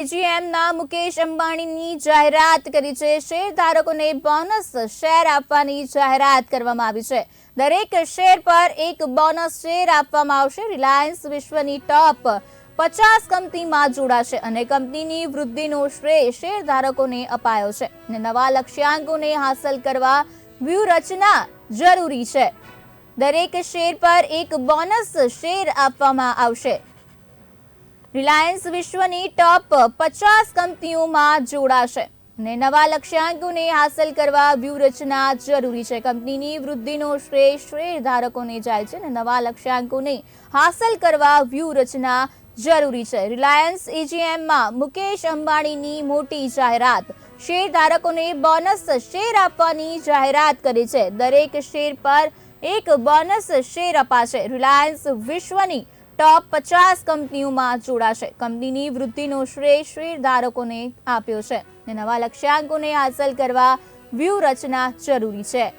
એજીએમના મુકેશ અંબાણીની જાહેરાત કરી છે. શેરધારકોને બોનસ શેર આપવાની જાહેરાત કરવામાં આવી છે. દરેક શેર પર એક બોનસ શેર આપવામાં આવશે. રિલાયન્સ વિશ્વની ટોપ પચાસ કંપનીમાં જોડાશે અને કંપનીની વૃદ્ધિનો શ્રેય શેરધારકોને અપાયો છે. અને નવા લક્ષ્યાંકોને હાંસલ કરવા વ્યૂહરચના જરૂરી છે. દરેક શેર પર એક બોનસ શેર આપવામાં આવશે. રિલાયન્સ વિશ્વની ટોપ પચાસ કંપનીઓમાં જોડાશે. અને નવા લક્ષ્યાંકોને હાંસલ કરવા વ્યૂહરચના જરૂરી છે. કંપનીની વૃદ્ધિનો શ્રેય શેરધારકોને જાય છે અને નવા લક્ષ્યાંકોને હાંસલ કરવા વ્યૂહરચના જરૂરી છે. રિલાયન્સ એજીએમમાં મુકેશ અંબાણીની મોટી જાહેરાત. શેરધારકોને બોનસ શેર આપવાની જાહેરાત કરી છે. દરેક શેર પર એક બોનસ શેર અપાશે. રિલાયન્સ વિશ્વની ટોપ પચાસ કંપનીઓમાં જોડાશે. કંપનીની વૃદ્ધિનો શ્રેય શેરધારકોને આપ્યો છે. અને નવા લક્ષ્યાંકોને હાંસલ કરવા વ્યૂહરચના જરૂરી છે.